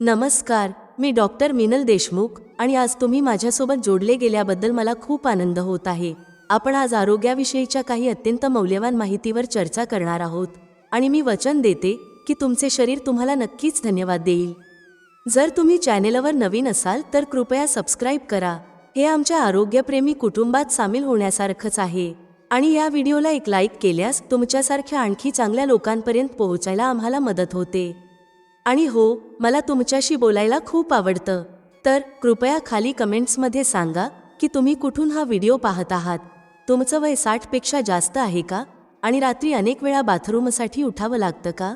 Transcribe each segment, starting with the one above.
नमस्कार मी डॉक्टर मिनल देशमुख आणि आज तुम्ही माझ्यासोबत जोडले गेल्याबद्दल मला खूप आनंद होत आहे. आपण आज आरोग्याविषयीच्या काही अत्यंत मौल्यवान माहितीवर चर्चा करणार आहोत आणि मी वचन देते की तुमचे शरीर तुम्हाला नक्कीच धन्यवाद देईल. जर तुम्ही चॅनेलवर नवीन असाल तर कृपया सबस्क्राईब करा. हे आमच्या आरोग्यप्रेमी कुटुंबात सामील होण्यासारखंच आहे आणि या व्हिडिओला एक लाईक केल्यास तुमच्यासारख्या आणखी चांगल्या लोकांपर्यंत पोहोचायला आम्हाला मदत होते. आणि हो मला तुमच्याशी बोलायला खूप आवडतं. तर कृपया खाली कमेंट्समध्ये सांगा की तुम्ही कुठून हा व्हिडिओ पाहत आहात? तुमचं वय साठपेक्षा जास्त आहे का? आणि रात्री अनेक वेळा बाथरूमसाठी उठावं लागतं का?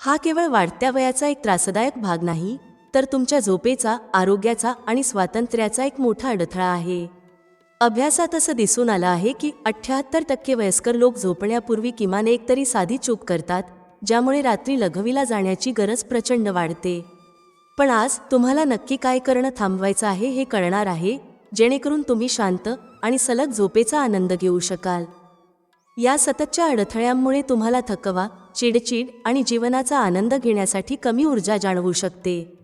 हा केवळ वाढत्या वयाचा एक त्रासदायक भाग नाही तर तुमच्या झोपेचा आरोग्याचा आणि स्वातंत्र्याचा एक मोठा अडथळा आहे. अभ्यासात असं दिसून आलं आहे की अठ्ठ्याहत्तर टक्के वयस्कर लोक झोपण्यापूर्वी किमान एक तरी साधी चूक करतात ज्यामुळे रात्री लघवीला जाण्याची गरज प्रचंड वाढते. पण आज तुम्हाला नक्की काय करणं थांबवायचं आहे हे कळणार आहे जेणेकरून तुम्ही शांत आणि सलग झोपेचा आनंद घेऊ शकाल. या सततच्या अडथळ्यांमुळे तुम्हाला थकवा चिडचिड आणि जीवनाचा आनंद घेण्यासाठी कमी ऊर्जा जाणवू शकते.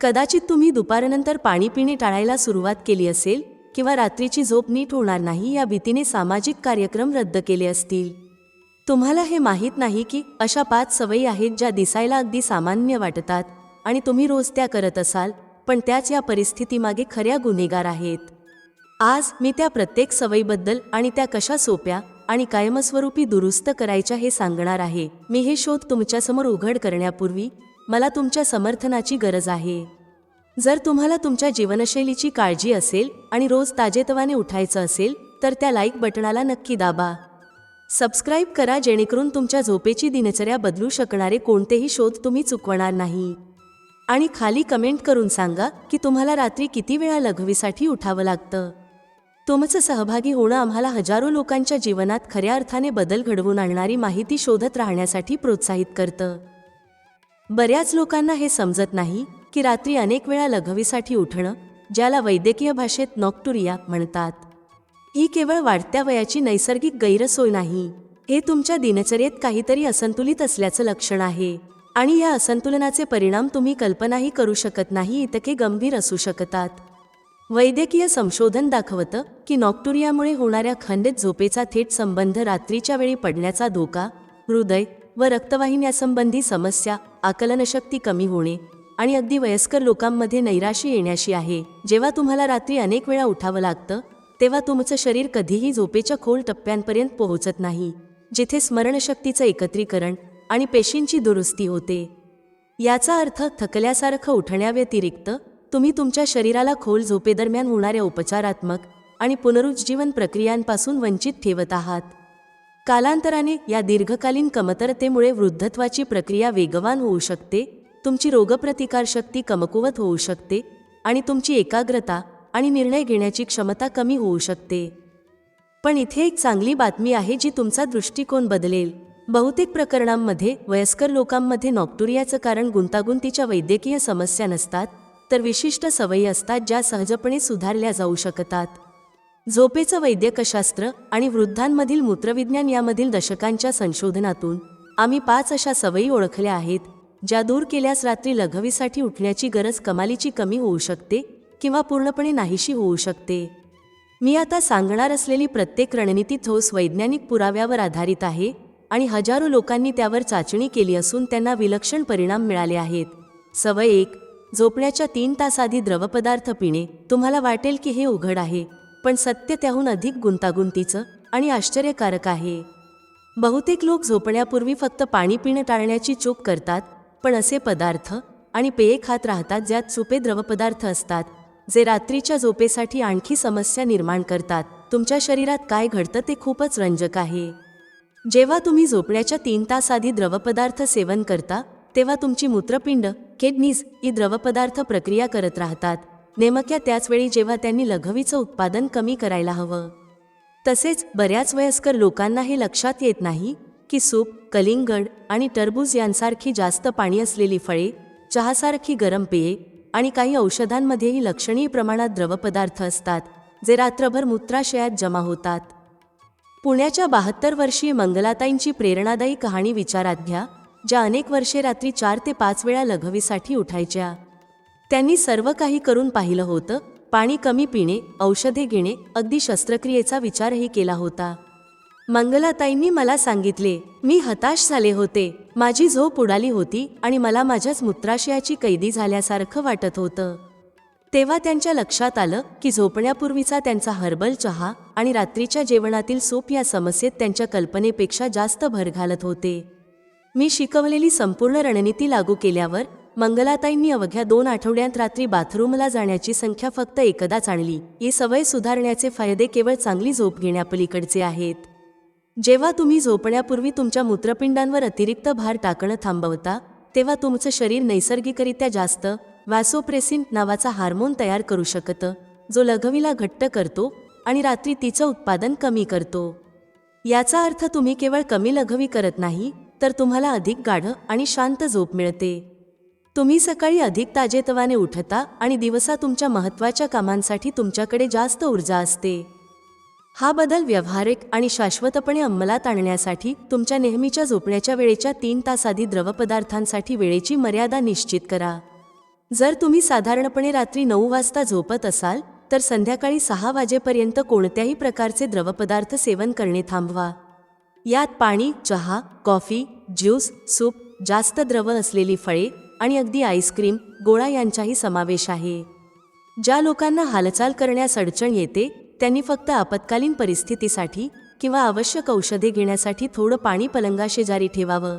कदाचित तुम्ही दुपारनंतर पाणी पिणे टाळायला सुरुवात केली असेल किंवा रात्रीची झोप नीट होणार नाही या भीतीने सामाजिक कार्यक्रम रद्द केले असतील. तुम्हाला हे माहीत नाही की अशा पाच सवयी आहेत ज्या दिसायला अगदी सामान्य वाटतात आणि तुम्ही रोज त्या करत असाल पण त्याच या परिस्थितीमागे खऱ्या गुन्हेगार आहेत. आज मी त्या प्रत्येक सवयीबद्दल आणि त्या कशा सोप्या आणि कायमस्वरूपी दुरुस्त करायच्या हे सांगणार आहे. मी हे शोध तुमच्यासमोर उघड करण्यापूर्वी मला तुमच्या समर्थनाची गरज आहे. जर तुम्हाला तुमच्या जीवनशैलीची काळजी असेल आणि रोज ताजेतवाने उठायचं असेल तर त्या लाईक बटणाला नक्की दाबा. सबस्क्राईब करा जेणेकरून तुमच्या झोपेची दिनचर्या बदलू शकणारे कोणतेही शोध तुम्ही चुकवणार नाही. आणि खाली कमेंट करून सांगा की तुम्हाला रात्री किती वेळा लघवीसाठी उठावं लागतं? तुमचं सहभागी होणं आम्हाला हजारो लोकांच्या जीवनात खऱ्या अर्थाने बदल घडवून आणणारी माहिती शोधत राहण्यासाठी प्रोत्साहित करतं. बऱ्याच लोकांना हे समजत नाही की रात्री अनेक वेळा लघवीसाठी उठणं ज्याला वैद्यकीय भाषेत नॉक्टुरिया म्हणतात. ही केवळ वाढत्या वयाची नैसर्गिक गैरसोय नाही. हे तुमच्या दिनचर्येत काहीतरी असंतुलित असल्याचं लक्षण आहे. आणि या असंतुलनाचे परिणाम तुम्ही कल्पनाही करू शकत नाही इतके गंभीर असू शकतात. वैद्यकीय संशोधन दाखवतं की नॉक्टुरियामुळे होणाऱ्या खंडित झोपेचा थेट संबंध रात्रीच्या वेळी पडण्याचा धोका हृदय व रक्तवाहिन्यासंबंधी समस्या आकलनशक्ती कमी होणे आणि अगदी वयस्कर लोकांमध्ये नैराशी येण्याशी आहे. जेव्हा तुम्हाला रात्री अनेक वेळा उठावं लागतं तेव्हा तुमचं शरीर कधीही झोपेच्या खोल टप्प्यांपर्यंत पोहोचत नाही जिथे स्मरणशक्तीचं एकत्रीकरण आणि पेशींची दुरुस्ती होते. याचा अर्थ थकल्यासारखं उठण्याव्यतिरिक्त तुम्ही तुमच्या शरीराला खोल झोपेदरम्यान होणाऱ्या उपचारात्मक आणि पुनरुज्जीवन प्रक्रियांपासून वंचित ठेवत आहात. कालांतराने या दीर्घकालीन कमतरतेमुळे वृद्धत्वाची प्रक्रिया वेगवान होऊ शकते तुमची रोगप्रतिकारशक्ती कमकुवत होऊ शकते आणि तुमची एकाग्रता आणि निर्णय घेण्याची क्षमता कमी होऊ शकते. पण इथे एक चांगली बातमी आहे जी तुमचा दृष्टिकोन बदलेल. बहुतेक प्रकरणांमध्ये वयस्कर लोकांमध्ये नॉक्टुरियाचं कारण गुंतागुंतीच्या वैद्यकीय समस्या नसतात तर विशिष्ट सवयी असतात ज्या सहजपणे सुधारल्या जाऊ शकतात. झोपेचं वैद्यकशास्त्र आणि वृद्धांमधील मूत्रविज्ञान यामधील दशकांच्या संशोधनातून आम्ही पाच अशा सवयी ओळखल्या आहेत ज्या दूर केल्यास रात्री लघवीसाठी उठण्याची गरज कमालीची कमी होऊ शकते किंवा पूर्णपणे नाहीशी होऊ शकते. मी आता सांगणार असलेली प्रत्येक रणनीती ठोस वैज्ञानिक पुराव्यावर आधारित आहे आणि हजारो लोकांनी त्यावर चाचणी केली असून त्यांना विलक्षण परिणाम मिळाले आहेत. सवय एक झोपण्याच्या तीन तास आधी द्रवपदार्थ पिणे. तुम्हाला वाटेल की हे उघड आहे पण सत्य त्याहून अधिक गुंतागुंतीचं आणि आश्चर्यकारक आहे. बहुतेक लोक झोपण्यापूर्वी फक्त पाणी पिणं टाळण्याची चूक करतात पण असे पदार्थ आणि पेये खात राहतात ज्यात सुपे द्रवपदार्थ असतात. जे रात्रीच्या झोपेसाठी आणखी समस्या निर्माण करतात. तुमच्या शरीरात काय घडतं ते खूपच रंजक आहे. जेव्हा तुम्ही झोपण्याच्या तीन तास आधी द्रवपदार्थ सेवन करता तेव्हा तुमची मूत्रपिंड किडनीज ही द्रवपदार्थ प्रक्रिया करत राहतात. नेमक्या त्याचवेळी जेव्हा त्यांनी लघवीचं उत्पादन कमी करायला हवं. तसेच बऱ्याच वयस्कर लोकांना हे लक्षात येत नाही की सूप कलिंगड आणि टरबूज यांसारखी जास्त पाणी असलेली फळे चहासारखी गरम पेये आणि काही औषधांमध्येही लक्षणीय प्रमाणात द्रवपदार्थ असतात जे रात्रभर मूत्राशयात जमा होतात. पुण्याच्या बहात्तर वर्षीय मंगलाताईंची प्रेरणादायी कहाणी विचारात घ्या ज्या अनेक वर्षे रात्री चार ते पाच वेळा लघवीसाठी उठायच्या. त्यांनी सर्व काही करून पाहिलं होतं पाणी कमी पिणे औषधे घेणे अगदी शस्त्रक्रियेचा विचारही केला होता. मंगलाताईंनी मला सांगितले मी हताश झाले होते. माझी झोप उडाली होती आणि मला माझ्याच मूत्राशयाची कैदी झाल्यासारखं वाटत होतं. तेव्हा त्यांच्या लक्षात आलं की झोपण्यापूर्वीचा त्यांचा हर्बल चहा आणि रात्रीच्या जेवणातील सूप या समस्येत त्यांच्या कल्पनेपेक्षा जास्त भर घालत होते. मी शिकवलेली संपूर्ण रणनीती लागू केल्यावर मंगलाताईंनी अवघ्या दोन आठवड्यांत रात्री बाथरूमला जाण्याची संख्या फक्त एकदाच आणली. ही सवय सुधारण्याचे फायदे केवळ चांगली झोप घेण्यापलीकडचे आहेत. जेव्हा तुम्ही झोपण्यापूर्वी तुमच्या मूत्रपिंडांवर अतिरिक्त भार टाकणं थांबवता तेव्हा तुमचं शरीर नैसर्गिकरित्या जास्त वॅसोप्रेसिन नावाचा हार्मोन तयार करू शकतं जो लघवीला घट्ट करतो आणि रात्री तिचं उत्पादन कमी करतो. याचा अर्थ तुम्ही केवळ कमी लघवी करत नाही तर तुम्हाला अधिक गाढ आणि शांत झोप मिळते. तुम्ही सकाळी अधिक ताजेतवाने उठता आणि दिवसा तुमच्या महत्त्वाच्या कामांसाठी तुमच्याकडे जास्त ऊर्जा असते. हा बदल व्यावहारिक आणि शाश्वतपणे अंमलात आणण्यासाठी तुमच्या नेहमीच्या झोपण्याच्या वेळेच्या तीन तास आधी द्रवपदार्थांसाठी वेळेची मर्यादा निश्चित करा. जर तुम्ही साधारणपणे रात्री नऊ वाजता झोपत असाल तर संध्याकाळी सहा वाजेपर्यंत कोणत्याही प्रकारचे द्रवपदार्थ सेवन करणे थांबवा. यात पाणी चहा कॉफी ज्यूस सूप जास्त द्रव असलेली फळे आणि अगदी आईस्क्रीम गोळा यांचाही समावेश आहे. ज्या लोकांना हालचाल करण्यास अडचण येते त्यांनी फक्त आपत्कालीन परिस्थितीसाठी किंवा आवश्यक औषधे घेण्यासाठी थोडं पाणी पलंगाशेजारी ठेवावं.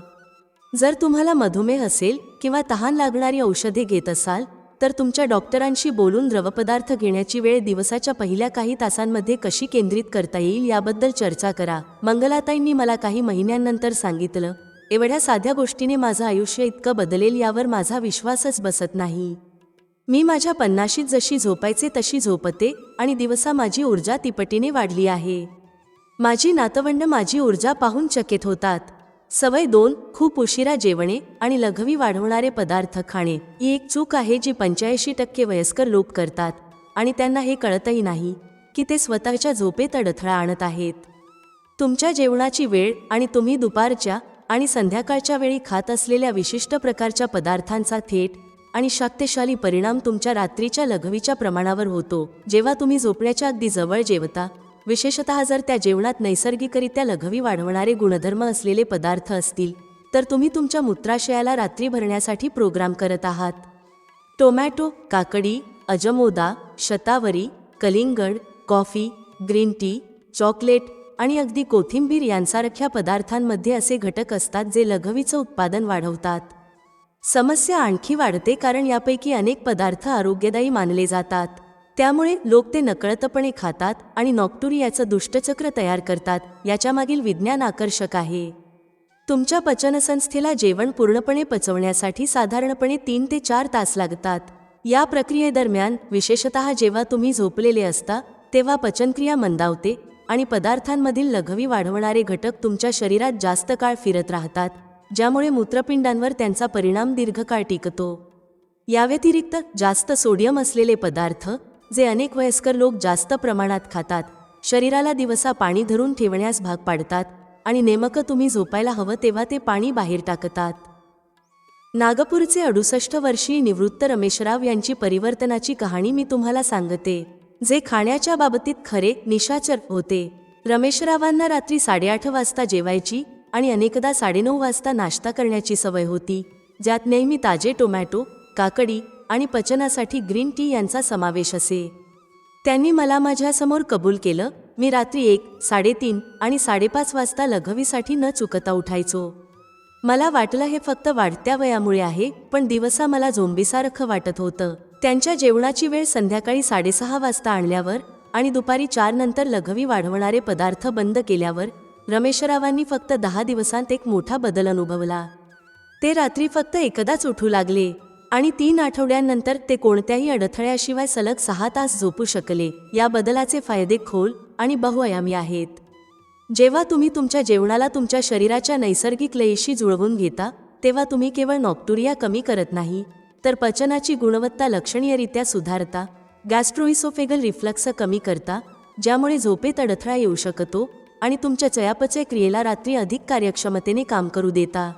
जर तुम्हाला मधुमेह असेल किंवा तहान लागणारी औषधे घेत असाल तर तुमच्या डॉक्टरांशी बोलून द्रवपदार्थ घेण्याची वेळ दिवसाच्या पहिल्या काही तासांमध्ये कशी केंद्रित करता येईल याबद्दल चर्चा करा. मंगलाताईंनी मला काही महिन्यांनंतर सांगितलं एवढ्या साध्या गोष्टीने माझं आयुष्य इतकं बदलेल यावर माझा विश्वासच बसत नाही. मी माझ्या पन्नाशीत जशी झोपायचे तशी झोपते आणि दिवसा माझी ऊर्जा तिपटीने वाढली आहे. माझी नातवंड माझी ऊर्जा पाहून चकित होतात. सवय दोन खूप उशिरा जेवणे आणि लघवी वाढवणारे पदार्थ खाणे ही एक चूक आहे जी पंच्याऐंशी टक्के वयस्कर लोक करतात आणि त्यांना हे कळतही नाही की ते स्वतःच्या झोपेत अडथळा आणत आहेत. तुमच्या जेवणाची वेळ आणि तुम्ही दुपारच्या आणि संध्याकाळच्या वेळी खात असलेल्या विशिष्ट प्रकारच्या पदार्थांचा थेट आणि शक्तशाली परिणाम तुमच्या रात्रीच्या लघवीच्या प्रमाणावर होतो. जेव्हा तुम्ही झोपण्याच्या अगदी जवळ जेवता विशेषतः जर त्या जेवणात नैसर्गिकरित्या लघवी वाढवणारे गुणधर्म असलेले पदार्थ असतील तर तुम्ही तुमच्या मूत्राशयाला रात्री भरण्यासाठी प्रोग्राम करत आहात. टोमॅटो काकडी अजमोदा शतावरी कलिंगड कॉफी ग्रीन टी चॉकलेट आणि अगदी कोथिंबीर यांसारख्या पदार्थांमध्ये असे घटक असतात जे लघवीचं उत्पादन वाढवतात. समस्या आणखी वाढते कारण यापैकी अनेक पदार्थ आरोग्यदायी मानले जातात. त्यामुळे लोक ते नकळतपणे खातात आणि नॉक्टुरियाचं दुष्टचक्र तयार करतात याच्यामागील विज्ञान आकर्षक आहे. तुमच्या पचनसंस्थेला जेवण पूर्णपणे पचवण्यासाठी साधारणपणे तीन ते चार तास लागतात. या प्रक्रियेदरम्यान विशेषतः जेव्हा तुम्ही झोपलेले असता तेव्हा पचनक्रिया मंदावते आणि पदार्थांमधील लघवी वाढवणारे घटक तुमच्या शरीरात जास्त काळ फिरत राहतात. ज्यामुळे मूत्रपिंडांवर त्यांचा परिणाम दीर्घकाळ टिकतो. याव्यतिरिक्त जास्त सोडियम असलेले पदार्थ जे अनेक वयस्कर लोक जास्त प्रमाणात खातात शरीराला दिवसा पाणी धरून ठेवण्यास भाग पाडतात आणि नेमकं तुम्ही झोपायला हवं तेव्हा ते पाणी बाहेर टाकतात. नागपूरचे अडुसष्ट वर्षीय निवृत्त रमेशराव यांची परिवर्तनाची कहाणी मी तुम्हाला सांगते जे खाण्याच्या बाबतीत खरे निशाचर होते. रमेशरावांना रात्री साडेआठ वाजता जेवायची आणि अनेकदा साडेनऊ वाजता नाश्ता करण्याची सवय होती ज्यात नेहमी ताजे टोमॅटो काकडी आणि पचनासाठी ग्रीन टी यांचा समावेश असे. त्यांनी मला माझ्यासमोर कबूल केलं मी रात्री एक साडेतीन आणि साडेपाच वाजता लघवीसाठी न चुकता उठायचो. मला वाटलं हे फक्त वाढत्या वयामुळे आहे पण दिवसा मला झोंबीसारखं वाटत होतं. त्यांच्या जेवणाची वेळ संध्याकाळी साडेसहा वाजता आणल्यावर आणि दुपारी चारनंतर लघवी वाढवणारे पदार्थ बंद केल्यावर रमेशरावांनी फक्त दहा दिवसांत एक मोठा बदल अनुभवला. ते रात्री फक्त एकदाच उठू लागले आणि तीन आठवड्यांनंतर ते कोणत्याही अडथळ्याशिवाय सलग सहा तास झोपू शकले. या बदलाचे फायदे खोल आणि बहुआयामी आहेत. जेव्हा तुम्ही तुमच्या जेवणाला तुमच्या शरीराच्या नैसर्गिक लयीशी जुळवून घेता तेव्हा तुम्ही केवळ नॉक्टुरिया कमी करत नाही तर पचनाची गुणवत्ता लक्षणीयरित्या सुधारता गॅस्ट्रोइसोफेगल रिफ्लक्स कमी करता ज्यामुळे झोपेत अडथळा येऊ शकतो आणि तुमच्या चयापचय क्रियेला रात्री अधिक कार्यक्षमतेने काम करू देता.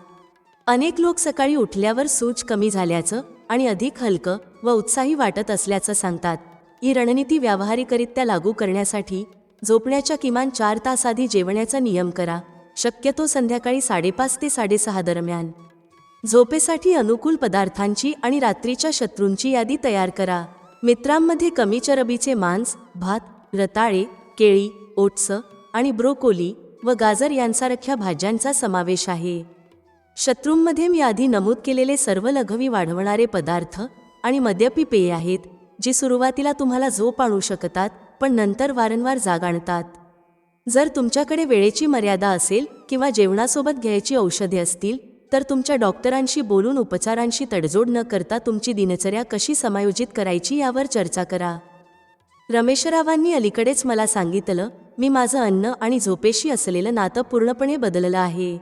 अनेक लोक सकाळी उठल्यावर सूज कमी झाल्याचं आणि अधिक हलकं व उत्साही वाटत असल्याचं सांगतात. ही रणनीती व्यावहारिकरित्या लागू करण्यासाठी झोपण्याच्या किमान चार तास आधी जेवण्याचा नियम करा. शक्यतो संध्याकाळी साडेपाच ते साडेसहा दरम्यान. झोपेसाठी अनुकूल पदार्थांची आणि रात्रीच्या शत्रूंची यादी तयार करा. मित्रांमध्ये कमी चरबीचे मांस भात रताळे केळी ओट्स आणि ब्रोकोली व गाजर यांसारख्या भाज्यांचा समावेश आहे. शत्रूंमध्ये मी आधी नमूद केलेले सर्व लघवी वाढवणारे पदार्थ आणि मद्यपी पेय आहेत जी सुरुवातीला तुम्हाला झोप आणू शकतात पण नंतर वारंवार जाग आणतात. जर तुमच्याकडे वेळेची मर्यादा असेल किंवा जेवणासोबत घ्यायची औषधे असतील तर तुमच्या डॉक्टरांशी बोलून उपचारांशी तडजोड न करता तुमची दिनचर्या कशी समायोजित करायची यावर चर्चा करा. रमेशरावांनी अलीकडेच मला सांगितलं मी माझं अन्न आणि झोपेशी असलेलं नातं पूर्णपणे बदललं आहे.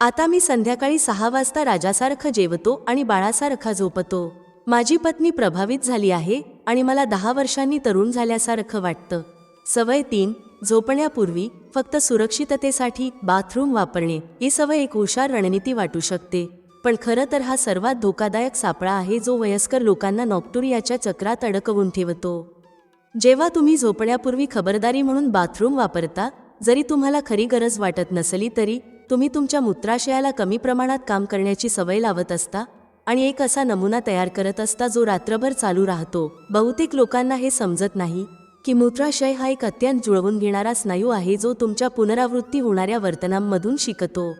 आता मी संध्याकाळी सहा वाजता राजासारखं जेवतो आणि बाळासारखा झोपतो. माझी पत्नी प्रभावित झाली आहे आणि मला दहा वर्षांनी तरुण झाल्यासारखं वाटतं. सवय तीन झोपण्यापूर्वी फक्त सुरक्षिततेसाठी बाथरूम वापरणे ही सवय एक हुशार रणनीती वाटू शकते. पण खरं तर हा सर्वात धोकादायक सापळा आहे जो वयस्कर लोकांना नॉक्टुरियाच्या चक्रात अडकवून ठेवतो. जेव्हा तुम्ही झोपण्यापूर्वी खबरदारी म्हणून बाथरूम वापरता जरी तुम्हाला खरी गरज वाटत नसली तरी तुम्ही तुमच्या मूत्राशयाला कमी प्रमाणात काम करण्याची सवय लावत असता आणि एक असा नमुना तयार करत असता जो रात्रभर चालू राहतो. बहुतेक लोकांना हे समजत नाही की मूत्राशय हा एक अत्यंत जुळवून घेणारा स्नायू आहे जो तुमच्या पुनरावृत्ती होणाऱ्या वर्तनांमधून शिकतो.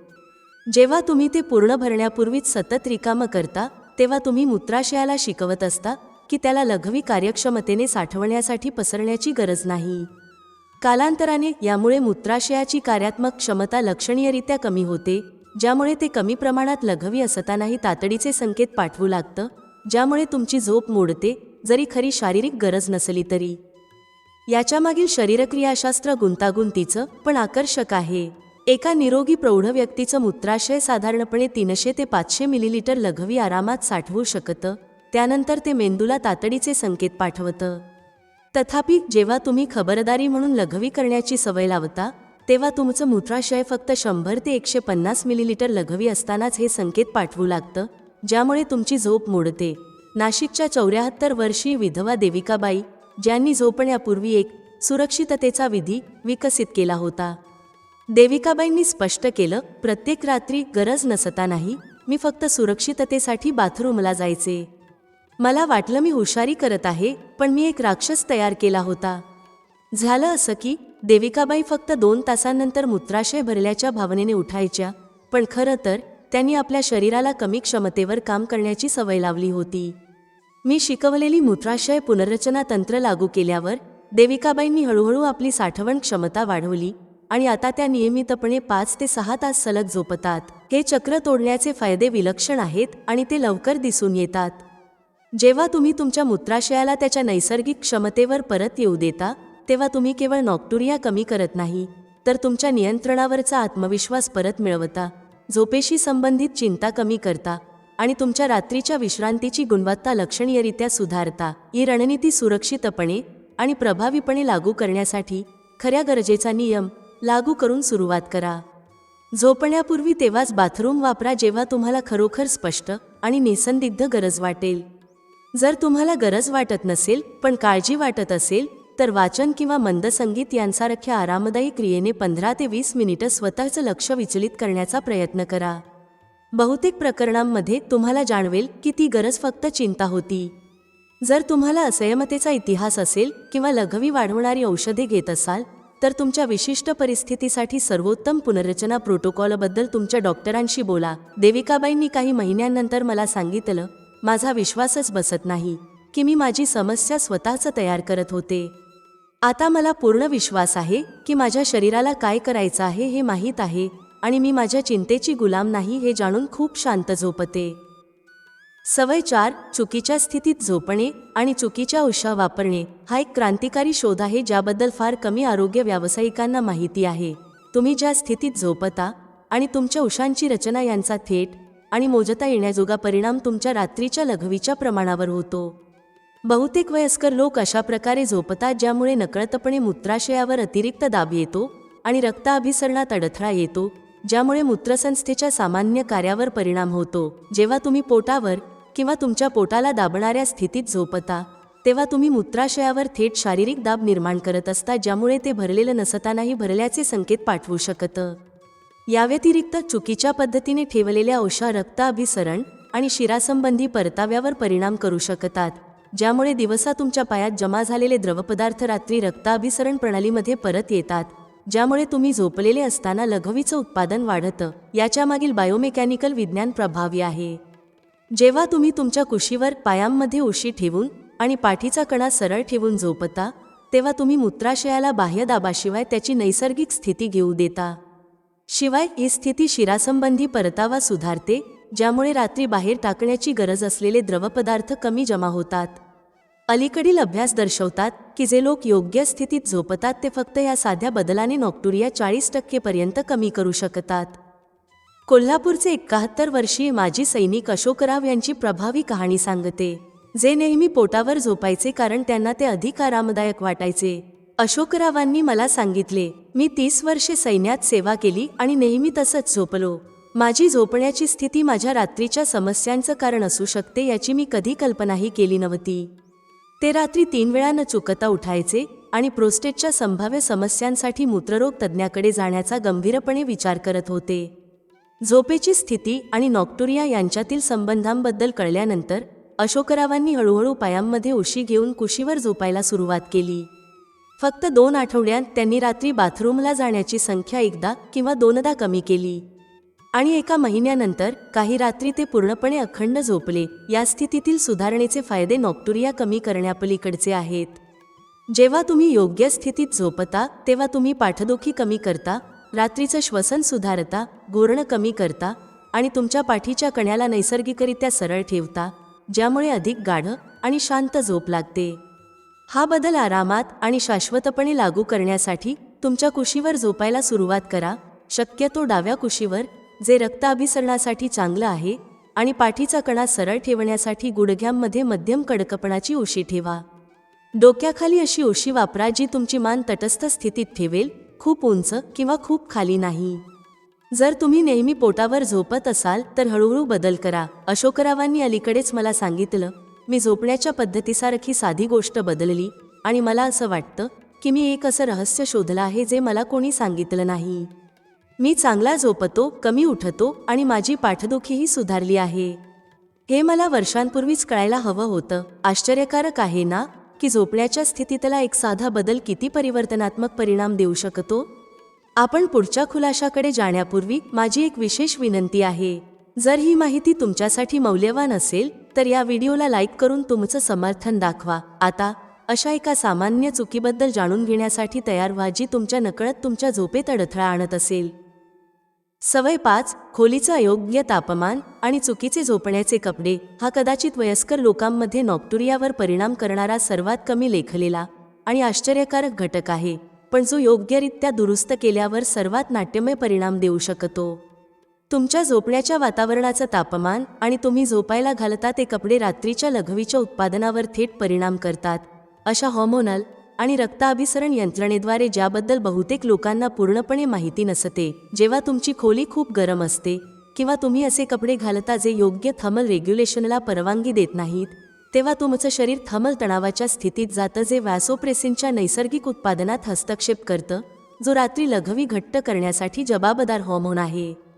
जेव्हा तुम्ही ते पूर्ण भरण्यापूर्वीच सतत रिकामं करता तेव्हा तुम्ही मूत्राशयाला शिकवत असता की त्याला लघवी कार्यक्षमतेने साठवण्यासाठी पसरण्याची गरज नाही. कालांतराने यामुळे मूत्राशयाची कार्यात्मक क्षमता लक्षणीयरित्या कमी होते ज्यामुळे ते कमी प्रमाणात लघवी असतानाही तातडीचे संकेत पाठवू लागतं ज्यामुळे तुमची झोप मोडते जरी खरी शारीरिक गरज नसली तरी. याच्यामागील शरीरक्रियाशास्त्र गुंतागुंतीचं पण आकर्षक आहे. एका निरोगी प्रौढ व्यक्तीचं मूत्राशय साधारणपणे तीनशे ते पाचशे मिलीलिटर लघवी आरामात साठवू शकतं त्यानंतर ते मेंदूला तातडीचे संकेत पाठवतं. तथापि जेव्हा तुम्ही खबरदारी म्हणून लघवी करण्याची सवय लावता तेव्हा तुमचं मूत्राशय फक्त शंभर ते एकशे पन्नास मिलीलिटर लघवी असतानाच हे संकेत पाठवू लागतं ज्यामुळे तुमची झोप मोडते. नाशिकच्या चौऱ्याहत्तर वर्षीय विधवा देविकाबाई ज्यांनी झोपण्यापूर्वी एक सुरक्षिततेचा विधी विकसित केला होता. देविकाबाईंनी स्पष्ट केलं प्रत्येक रात्री गरज नसतानाही मी फक्त सुरक्षिततेसाठी बाथरूमला जायचे. मला वाटलं मी हुशारी करत आहे पण मी एक राक्षस तयार केला होता. झालं असं की देविकाबाई फक्त दोन तासांनंतर मूत्राशय भरल्याच्या भावनेने उठायच्या पण खरं तर त्यांनी आपल्या शरीराला कमी क्षमतेवर काम करण्याची सवय लावली होती. मी शिकवलेली मूत्राशय पुनर्रचना तंत्र लागू केल्यावर देविकाबाईंनी हळूहळू आपली साठवण क्षमता वाढवली आणि आता त्या नियमितपणे पाच ते सहा तास सलग झोपतात. हे चक्र तोडण्याचे फायदे विलक्षण आहेत आणि ते लवकर दिसून येतात. जेव्हा तुम्ही तुमच्या मूत्राशयाला त्याच्या नैसर्गिक क्षमतेवर परत येऊ देता तेव्हा तुम्ही केवळ नॉक्टुरिया कमी करत नाही तर तुमच्या नियंत्रणावरचा आत्मविश्वास परत मिळवता झोपेशी संबंधित चिंता कमी करता आणि तुमच्या रात्रीच्या विश्रांतीची गुणवत्ता लक्षणीयरित्या सुधारता. ही रणनीती सुरक्षितपणे आणि प्रभावीपणे लागू करण्यासाठी खऱ्या गरजेचा नियम लागू करून सुरुवात करा. झोपण्यापूर्वी तेव्हाच बाथरूम वापरा जेव्हा तुम्हाला खरोखर स्पष्ट आणि निसंदिग्ध गरज वाटेल. जर तुम्हाला गरज वाटत नसेल पण काळजी वाटत असेल तर वाचन किंवा मंद संगीत यांसारख्या आरामदायी क्रियेने पंधरा ते वीस मिनिटं स्वतःचं लक्ष विचलित करण्याचा प्रयत्न करा. बहुतेक प्रकरणांमध्ये तुम्हाला जाणवेल की ती गरज फक्त चिंता होती. जर तुम्हाला असयमतेचा इतिहास असेल किंवा लघवी वाढवणारी औषधे घेत असाल तर तुमच्या विशिष्ट परिस्थितीसाठी सर्वोत्तम पुनर्रचना प्रोटोकॉलबद्दल तुमच्या डॉक्टरांशी बोला. देविकाबाईंनी काही महिन्यांनंतर मला सांगितलं माझा विश्वासच बसत नाही की मी माझी समस्या स्वतःच तयार करत होते. आता मला पूर्ण विश्वास आहे की माझ्या शरीराला काय करायचं आहे हे माहीत आहे आणि मी माझ्या चिंतेची गुलाम नाही हे जाणून खूप शांत झोपते. सवय चार चुकीच्या स्थितीत झोपणे आणि चुकीच्या उशा वापरणे हा एक क्रांतिकारी शोध आहे ज्याबद्दल फार कमी आरोग्य व्यावसायिकांना माहिती आहे. तुम्ही ज्या स्थितीत झोपता आणि तुमच्या उशांची रचना यांचा थेट आणि मोजता येण्याजोगा परिणाम तुमच्या रात्रीच्या लघवीच्या प्रमाणावर होतो. बहुतेक वयस्कर लोक अशा प्रकारे झोपतात ज्यामुळे नकळतपणे मूत्राशयावर अतिरिक्त दाब येतो आणि रक्ताभिसरणात अडथळा येतो ज्यामुळे मूत्रसंस्थेच्या सामान्य कार्यावर परिणाम होतो. जेव्हा तुम्ही पोटावर किंवा तुमच्या पोटाला दाबणाऱ्या स्थितीत झोपता तेव्हा तुम्ही मूत्राशयावर थेट शारीरिक दाब निर्माण करत असता ज्यामुळे ते भरलेलं नसतानाही भरल्याचे संकेत पाठवू शकतं. याव्यतिरिक्त चुकीच्या पद्धतीने ठेवलेल्या औषा रक्ताभिसरण आणि शिरासंबंधी परताव्यावर परिणाम करू शकतात ज्यामुळे दिवसा तुमच्या पायात जमा झालेले द्रवपदार्थ रात्री रक्ताभिसरण प्रणालीमध्ये परत येतात ज्यामुळे तुम्ही झोपलेले असताना लघवीचं उत्पादन वाढतं. याच्या मागील बायोमेकॅनिकल विज्ञान प्रभावी आहे. जेव्हा तुम्ही तुमच्या कुशीवर पायांमध्ये उशी ठेवून आणि पाठीचा कणा सरळ ठेवून झोपता तेव्हा तुम्ही मूत्राशयाला बाह्य दाबाशिवाय त्याची नैसर्गिक स्थिती घेऊ देता. शिवाय ही स्थिती शिरासंबंधी परतावा सुधारते ज्यामुळे रात्री बाहेर टाकण्याची गरज असलेले द्रवपदार्थ कमी जमा होतात. अलीकडील अभ्यास दर्शवतात की जे लोक योग्य स्थितीत झोपतात ते फक्त या साध्या बदलाने नॉक्टुरिया चाळीस टक्केपर्यंत कमी करू शकतात. कोल्हापूरचे एकाहत्तर वर्षीय माजी सैनिक अशोकराव यांची प्रभावी कहाणी सांगते जे नेहमी पोटावर झोपायचे कारण त्यांना ते अधिक आरामदायक वाटायचे. अशोकरावांनी मला सांगितले मी तीस वर्षे सैन्यात सेवा केली आणि नेहमी तसंच झोपलो. माझी झोपण्याची स्थिती माझ्या रात्रीच्या समस्यांचं कारण असू शकते याची मी कधी कल्पनाही केली नव्हती. ते रात्री तीन वेळा न चुकता उठायचे आणि प्रोस्टेटच्या संभाव्य समस्यांसाठी मूत्ररोग तज्ज्ञाकडे जाण्याचा गंभीरपणे विचार करत होते. झोपेची स्थिती आणि नॉक्टुरिया यांच्यातील संबंधांबद्दल कळल्यानंतर अशोकरावांनी हळूहळू पायांमध्ये उशी घेऊन कुशीवर झोपायला सुरुवात केली. फक्त दोन आठवड्यांत त्यांनी रात्री बाथरूमला जाण्याची संख्या एकदा किंवा दोनदा कमी केली. आणि एका महिन्यानंतर काही रात्री ते पूर्णपणे अखंड झोपले. या स्थितीतील सुधारणेचे फायदे नॉक्टुरिया कमी करण्यापलीकडचे आहेत. जेव्हा तुम्ही योग्य स्थितीत झोपता तेव्हा तुम्ही पाठदुखी कमी करता रात्रीचं श्वसन सुधारता गोरणं कमी करता आणि तुमच्या पाठीच्या कण्याला नैसर्गिकरित्या सरळ ठेवता ज्यामुळे अधिक गाढ आणि शांत झोप लागते. हा बदल आरामात आणि शाश्वतपणे लागू करण्यासाठी तुमच्या कुशीवर झोपायला सुरुवात करा. शक्यतो डाव्या कुशीवर जे रक्ताभिसरणासाठी चांगलं आहे आणि पाठीचा कणा सरळ ठेवण्यासाठी गुडघ्यांमध्ये मध्यम कडकपणाची उशी ठेवा. डोक्याखाली अशी उशी वापरा जी तुमची मान तटस्थ स्थितीत ठेवेल खूप उंच किंवा खूप खाली नाही. जर तुम्ही नेहमी पोटावर झोपत असाल तर हळूहळू बदल करा. अशोकरावांनी अलीकडेच मला सांगितलं मी झोपण्याच्या पद्धतीसारखी साधी गोष्ट बदलली आणि मला असं वाटतं की मी एक असं रहस्य शोधलं आहे जे मला कोणी सांगितलं नाही. मी चांगला झोपतो कमी उठतो आणि माझी पाठदुखीही सुधारली आहे. हे मला वर्षांपूर्वीच कळायला हवं होतं. आश्चर्यकारक आहे ना की झोपण्याच्या स्थितीतला एक साधा बदल किती परिवर्तनात्मक परिणाम देऊ शकतो? आपण पुढच्या खुलाशाकडे जाण्यापूर्वी माझी एक विशेष विनंती आहे. जर ही माहिती तुमच्यासाठी मौल्यवान असेल तर या व्हिडिओला लाईक करून तुमचं समर्थन दाखवा. आता अशा एका सामान्य चुकीबद्दल जाणून घेण्यासाठी तयार व्हा जी तुमच्या नकळत तुमच्या झोपेत अडथळा आणत असेल. सवय पाच खोलीचं अयोग्य तापमान आणि चुकीचे झोपण्याचे कपडे. हा कदाचित वयस्कर लोकांमध्ये नॉक्टुरियावर परिणाम करणारा सर्वात कमी लेखलेला आणि आश्चर्यकारक घटक आहे पण जो योग्यरित्या दुरुस्त केल्यावर सर्वात नाट्यमय परिणाम देऊ शकतो. तुमच्या झोपण्याच्या वातावरणाचं तापमान आणि तुम्ही झोपायला घालता ते कपडे रात्रीच्या लघवीच्या उत्पादनावर थेट परिणाम करतात. अशा हॉर्मोनल आणि रक्ताभिसरण यंत्रणेद्वारे ज्याबद्दल बहुतेक लोकांना पूर्णपणे माहिती नसते जेव्हा तुमची खोली खूप गरम असते किंवा तुम्ही असे कपडे घालता जे योग्य थर्मल रेग्युलेशनला परवानगी देत नाहीत तेव्हा तुमचं शरीर थर्मल तणावाच्या स्थितीत जातं जे वॅसोप्रेसिनच्या नैसर्गिक उत्पादनात हस्तक्षेप करतं जो रात्री लघवी घट्ट करण्यासाठी जबाबदार हॉर्मोन आहे.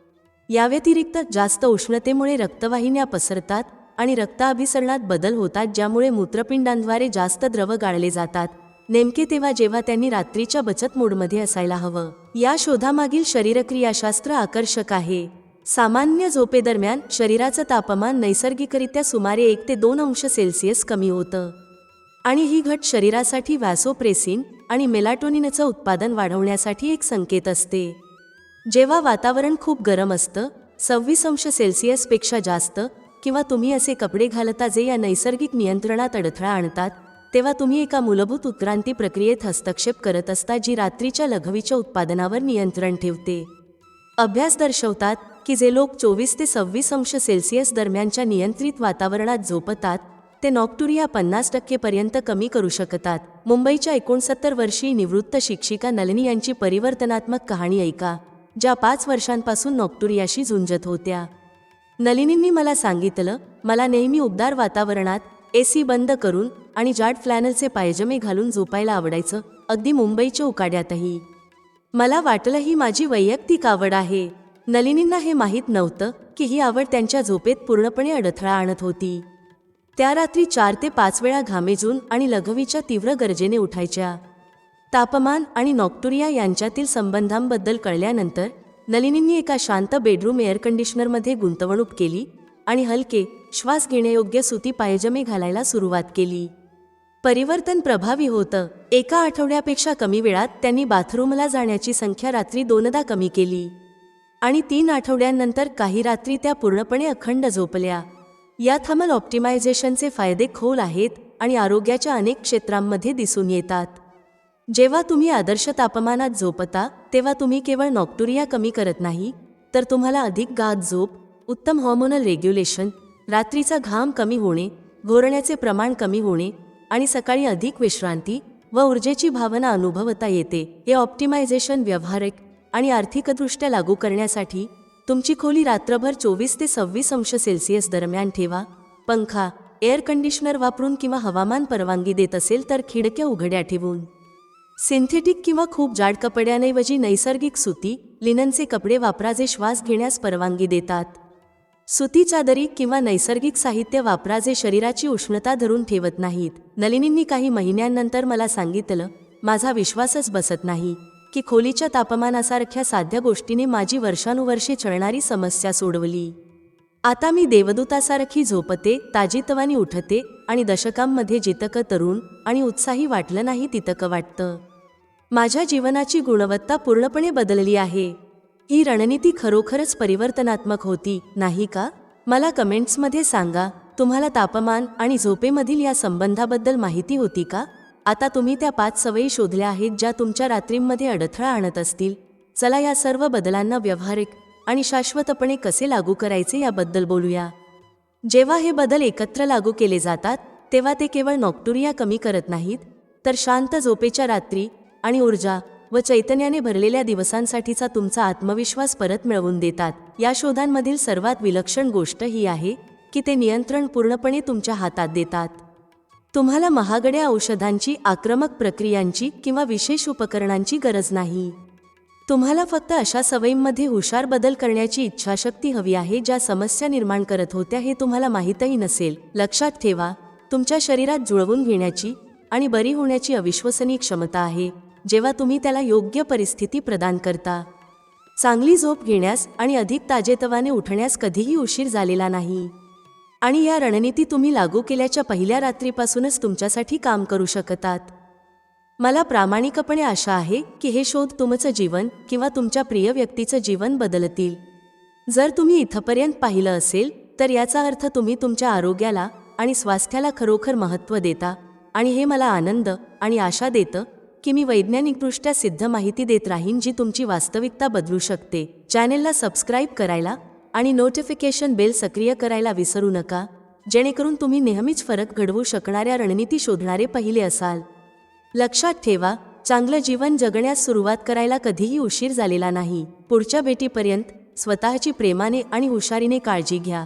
याव्यतिरिक्त जास्त उष्णतेमुळे रक्तवाहिन्या पसरतात आणि रक्ताभिसरणात बदल होतात ज्यामुळे मूत्रपिंडांद्वारे जास्त द्रव गाळले जातात. नेमके तेव्हा जेव्हा त्यांनी रात्रीच्या बचत मोडमध्ये असायला हवं. या शोधामागील शरीरक्रियाशास्त्र आकर्षक आहे. सामान्य झोपेदरम्यान शरीराचं तापमान नैसर्गिकरित्या सुमारे एक ते दोन अंश सेल्सिअस कमी होतं. आणि ही घट शरीरासाठी व्हॅसोप्रेसिन आणि मेलाटोनिनचं उत्पादन वाढवण्यासाठी एक संकेत असते. जेव्हा वातावरण खूप गरम असतं सव्वीस अंश सेल्सिअसपेक्षा जास्त किंवा तुम्ही असे कपडे घालता जे या नैसर्गिक नियंत्रणात अडथळा आणतात तेव्हा तुम्ही एका मूलभूत उत्क्रांती प्रक्रियेत हस्तक्षेप करत असता जी रात्रीच्या लघवीच्या उत्पादनावर नियंत्रण ठेवते. अभ्यास दर्शवतात की जे लोक चोवीस ते सव्वीस अंश सेल्सिअस दरम्यानच्या नियंत्रित वातावरणात झोपतात ते नॉक्टुरिया पन्नास टक्केपर्यंत कमी करू शकतात. मुंबईच्या एकोणसत्तर वर्षीय निवृत्त शिक्षिका नलिनी यांची परिवर्तनात्मक कहाणी ऐका. ज्या पाच वर्षांपासून नॉक्टुरियाशी झुंजत होत्या. नलिनींनी मला सांगितलं मला नेहमी उबदार वातावरणात एसी बंद करून आणि जाड फ्लॅनलचे पायजमे घालून झोपायला आवडायचं अगदी मुंबईच्या उकाड्यातही. मला वाटलं ही माझी वैयक्तिक आवड आहे. नलिनींना हे माहीत नव्हतं की ही आवड त्यांच्या झोपेत पूर्णपणे अडथळा आणत होती. त्या रात्री चार ते पाच वेळा घामेजून आणि लघवीच्या तीव्र गरजेने उठायच्या. तापमान आणि नॉक्टुरिया यांच्यातील संबंधांबद्दल कळल्यानंतर नलिनींनी एका शांत बेडरूम एअर कंडिशनरमध्ये गुंतवणूक केली आणि हलके श्वास घेण्यायोग्य सुती पायजमे घालायला सुरुवात केली. परिवर्तन प्रभावी होतं. एका आठवड्यापेक्षा कमी वेळात त्यांनी बाथरूमला जाण्याची संख्या रात्री दोनदा कमी केली. आणि तीन आठवड्यांनंतर काही रात्री त्या पूर्णपणे अखंड झोपल्या. या थर्मल ऑप्टिमायझेशनचे फायदे खोल आहेत आणि आरोग्याच्या अनेक क्षेत्रांमध्ये दिसून येतात. जेव्हा तुम्ही आदर्श तापमानात झोपता तेव्हा तुम्ही केवळ नॉक्टुरिया कमी करत नाही तर तुम्हाला अधिक गात झोप उत्तम हॉर्मोनल रेग्युलेशन रात्रीचा घाम कमी होणे घोरण्याचे प्रमाण कमी होणे आणि सकाळी अधिक विश्रांती व ऊर्जेची भावना अनुभवता येते हे ऑप्टिमायझेशन व्यावहारिक आणि आर्थिकदृष्ट्या लागू करण्यासाठी तुमची खोली रात्रभर चोवीस ते सव्वीस अंश सेल्सिअस दरम्यान ठेवा. पंखा एअर कंडिशनर वापरून किंवा हवामान परवानगी देत असेल तर खिडक्या उघड्या ठेवून. सिंथेटिक किंवा खूप जाड कपड्यांऐवजी नैसर्गिक सुती लिननचे कपडे वापरा जे श्वास घेण्यास परवानगी देतात. सुती चादरी किंवा नैसर्गिक साहित्य वापरा जे शरीराची उष्णता धरून ठेवत नाहीत. नलिनींनी काही महिन्यांनंतर मला सांगितलं माझा विश्वासच बसत नाही की खोलीच्या तापमानासारख्या साध्या गोष्टीने माझी वर्षानुवर्षे चळणारी समस्या सोडवली. आता मी देवदूतासारखी झोपते ताजीतवानी उठते आणि दशकांमध्ये जितकं तरुण आणि उत्साही वाटलं नाही तितकं वाटतं. माझ्या जीवनाची गुणवत्ता पूर्णपणे बदलली आहे. ही रणनीती खरोखरच परिवर्तनात्मक होती नाही का? मला कमेंट्समध्ये सांगा तुम्हाला तापमान आणि झोपेमधील या संबंधाबद्दल माहिती होती का? आता तुम्ही त्या पाच सवयी शोधल्या आहेत ज्या तुमच्या रात्रींमध्ये अडथळा आणत असतील. चला या सर्व बदलांना व्यावहारिक आणि शाश्वतपणे कसे लागू करायचे याबद्दल बोलूया. जेव्हा हे बदल एकत्र लागू केले जातात तेव्हा ते केवळ नॉक्टुरिया कमी करत नाहीत तर शांत झोपेच्या रात्री आणि ऊर्जा व चैतन्याने भरलेल्या दिवसांसाठीचा तुमचा आत्मविश्वास परत मिळवून देतात. या शोधांमधील सर्वात विलक्षण गोष्ट ही आहे की ते नियंत्रण पूर्णपणे तुमच्या हातात देतात. तुम्हाला महागड्या औषधांची आक्रमक प्रक्रियांची किंवा विशेष उपकरणांची गरज नाही. तुम्हाला फक्त अशा सवयींमध्ये हुशार बदल करण्याची इच्छाशक्ती हवी आहे ज्या समस्या निर्माण करत होत्या हे तुम्हाला माहीतही नसेल. लक्षात ठेवा तुमच्या शरीरात जुळवून घेण्याची आणि बरी होण्याची अविश्वसनीय क्षमता आहे जेव्हा तुम्ही त्याला योग्य परिस्थिती प्रदान करता. चांगली झोप घेण्यास आणि अधिक ताजेतवाने उठण्यास कधीही उशीर झालेला नाही. आणि या रणनीती तुम्ही लागू केल्याच्या पहिल्या रात्रीपासूनच तुमच्यासाठी काम करू शकतात. मला प्रामाणिकपणे आशा आहे की हे शोध तुमचं जीवन किंवा तुमच्या प्रिय व्यक्तीचं जीवन बदलतील. जर तुम्ही इथंपर्यंत पाहिलं असेल तर याचा अर्थ तुम्ही तुमच्या आरोग्याला आणि स्वास्थ्याला खरोखर महत्त्व देता आणि हे मला आनंद आणि आशा देतं की मी वैज्ञानिकदृष्ट्या सिद्ध माहिती देत राहीन जी तुमची वास्तविकता बदलू शकते. चॅनेलला सबस्क्राईब करायला आणि नोटिफिकेशन बेल सक्रिय करायला विसरू नका जेणेकरून तुम्ही नेहमीच फरक घडवू शकणाऱ्या रणनीती शोधणारे पहिले असाल. लक्षात ठेवा चांगलं जीवन जगण्यास सुरुवात करायला कधीही उशीर झालेला नाही. पुढच्या भेटीपर्यंत स्वतःची प्रेमाने आणि हुशारीने काळजी घ्या.